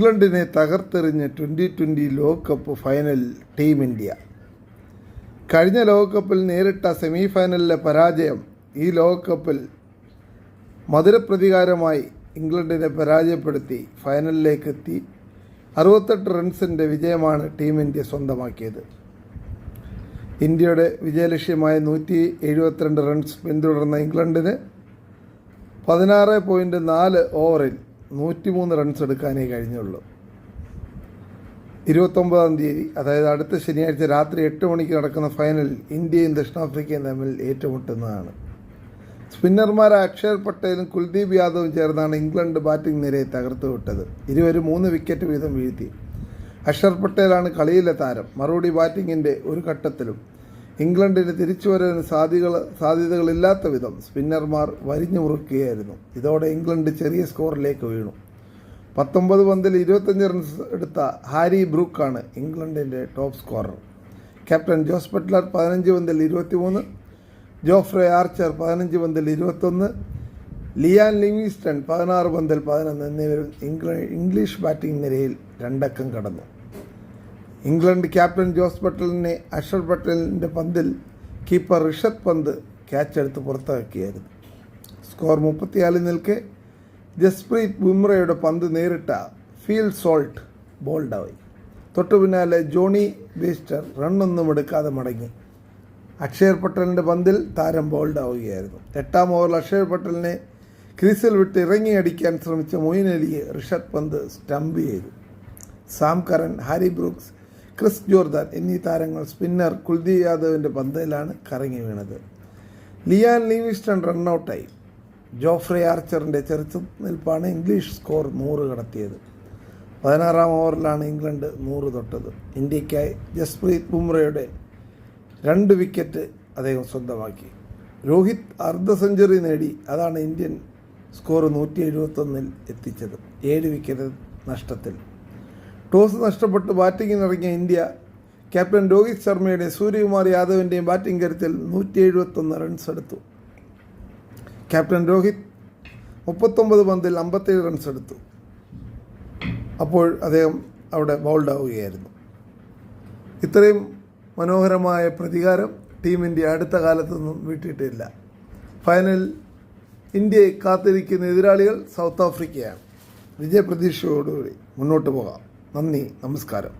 ഇംഗ്ലണ്ടിനെ തകർത്തെറിഞ്ഞ് twenty twenty ലോകകപ്പ് ഫൈനൽ ടീം ഇന്ത്യ. കഴിഞ്ഞ ലോകകപ്പിൽ നേരിട്ട സെമി ഫൈനലിലെ പരാജയം ഈ ലോകകപ്പിൽ മധുരപ്രതികാരമായി ഇംഗ്ലണ്ടിനെ പരാജയപ്പെടുത്തി ഫൈനലിലേക്ക് എത്തി അറുപത്തെട്ട് റൺസിന്റെ വിജയമാണ് ടീം ഇന്ത്യ സ്വന്തമാക്കിയത്. ഇന്ത്യയുടെ വിജയലക്ഷ്യമായ നൂറ്റി എഴുപത്തിരണ്ട് റൺസ് പിന്തുടർന്ന ഇംഗ്ലണ്ടിന് പതിനാറ് പോയിന്റ് നാല് ഓവറിൽ നൂറ്റിമൂന്ന് റൺസ് എടുക്കാനേ കഴിഞ്ഞുള്ളൂ. ഇരുപത്തൊമ്പതാം തീയതി അതായത് അടുത്ത ശനിയാഴ്ച രാത്രി എട്ട് മണിക്ക് നടക്കുന്ന ഫൈനലിൽ ഇന്ത്യയും ദക്ഷിണാഫ്രിക്കയും തമ്മിൽ ഏറ്റുമുട്ടുന്നതാണ്. സ്പിന്നർമാരായ അക്ഷർ പട്ടേലും കുൽദീപ് യാദവും ചേർന്നാണ് ഇംഗ്ലണ്ട് ബാറ്റിംഗ് നിരയെ തകർത്തു വിട്ടത്. ഇരുവരും മൂന്ന് വിക്കറ്റ് വീതം വീഴ്ത്തി. അക്ഷർ പട്ടേലാണ് കളിയിലെ താരം. മറുപടി ബാറ്റിങ്ങിന്റെ ഒരു ഘട്ടത്തിലും. ഇംഗ്ലണ്ടിന് തിരിച്ചുവരവിന് സാധ്യകൾ സാധ്യതകളില്ലാത്ത വിധം സ്പിന്നർമാർ വരിഞ്ഞു മുറുക്കുകയായിരുന്നു ഇതോടെ ഇംഗ്ലണ്ട് ചെറിയ സ്കോറിലേക്ക് വീണു. പത്തൊമ്പത് പന്തിൽ ഇരുപത്തഞ്ച് റൺസ് എടുത്ത ഹാരി ബ്രൂക്കാണ് ഇംഗ്ലണ്ടിന്റെ top scorer captain Jos Buttler പതിനഞ്ച് പന്തിൽ ഇരുപത്തിമൂന്ന് ജോഫ്രെ ആർച്ചർ പതിനഞ്ച് പന്തിൽ ഇരുപത്തൊന്ന് ലിയാൻ ലിവിങ്സ്റ്റൺ പതിനാറ് പന്തിൽ പതിനൊന്ന് എന്നിവരും ഇംഗ്ലീഷ് ബാറ്റിംഗ് നിരയിൽ രണ്ടക്കം കടന്നു. ഇംഗ്ലണ്ട് ക്യാപ്റ്റൻ ജോസ് ബട്ടലിനെ അക്ഷർ ബട്ടലിന്റെ പന്തിൽ കീപ്പർ ഋഷഭ് പന്ത് ക്യാച്ച് എടുത്ത് പുറത്താക്കിയായിരുന്നു. സ്കോർ മുപ്പത്തിനാലിൽ നിൽക്കെ ജസ്പ്രീത് ബുംറയുടെ പന്ത് നേരിട്ട ഫീൽ സോൾട്ട് ബോൾഡായി. തൊട്ടു പിന്നാലെ ജോണി ബേസ്റ്റർ റണ്ണൊന്നും എടുക്കാതെ മടങ്ങി. അക്ഷയർ പട്ടേലിന്റെ പന്തിൽ താരം ബോൾഡാവുകയായിരുന്നു. എട്ടാം ഓവറിൽ അക്ഷയർ പട്ടേലിനെ ക്രീസിൽ വിട്ട് ഇറങ്ങി അടിക്കാൻ ശ്രമിച്ച മൊയിൻ അലിയെ ഋഷഭ് പന്ത് സ്റ്റംപ് ചെയ്തു. Sam Curran Harry Brooks Chris Jordan എന്നീ താരങ്ങൾ സ്പിന്നർ കുൽദീപ് യാദവിന്റെ പന്തയിലാണ് കറങ്ങി വീണത്. ലിയാൻ ലീവിസ്റ്റൺ റണ്ണൌട്ടായി. ജോഫ്രെ ആർച്ചറിന്റെ ചെറുത്തുനിൽപ്പാണ് ഇംഗ്ലീഷ് സ്കോർ നൂറ് കടത്തിയത്. പതിനാറാം ഓവറിലാണ് ഇംഗ്ലണ്ട് നൂറ് തൊട്ടത്. ഇന്ത്യക്കായി ജസ്പ്രീത് ബുംറയുടെ രണ്ട് വിക്കറ്റ് അദ്ദേഹം സ്വന്തമാക്കി. രോഹിത് അർദ്ധ സെഞ്ചുറി നേടി. അതാണ് ഇന്ത്യൻ സ്കോർ നൂറ്റി എഴുപത്തൊന്നിൽ എത്തിച്ചത്. ഏഴ് വിക്കറ്റ് നഷ്ടത്തിൽ. ടോസ് നഷ്ടപ്പെട്ട് ബാറ്റിങ്ങിനിറങ്ങിയ ഇന്ത്യ ക്യാപ്റ്റൻ രോഹിത് ശർമ്മയുടെയും സൂര്യകുമാർ യാദവിന്റെയും ബാറ്റിംഗ് കരുത്തിൽ നൂറ്റി എഴുപത്തൊന്ന് റൺസ് എടുത്തു. ക്യാപ്റ്റൻ രോഹിത് മുപ്പത്തൊമ്പത് പന്തിൽ അമ്പത്തേഴ് റൺസ് എടുത്തു. അപ്പോൾ അദ്ദേഹം അവിടെ ബൗൾഡ് ആവുകയായിരുന്നു. ഇത്രയും മനോഹരമായ പ്രതികാരം ടീം ഇന്ത്യ അടുത്ത കാലത്തൊന്നും വീട്ടിയിട്ടില്ല. ഫൈനൽ ഇന്ത്യയെ കാത്തിരിക്കുന്ന എതിരാളികൾ സൗത്ത് ആഫ്രിക്കയാണ്. വിജയപ്രതീക്ഷയോടുകൂടി മുന്നോട്ട് പോകാം. നന്ദി നമസ്കാരം.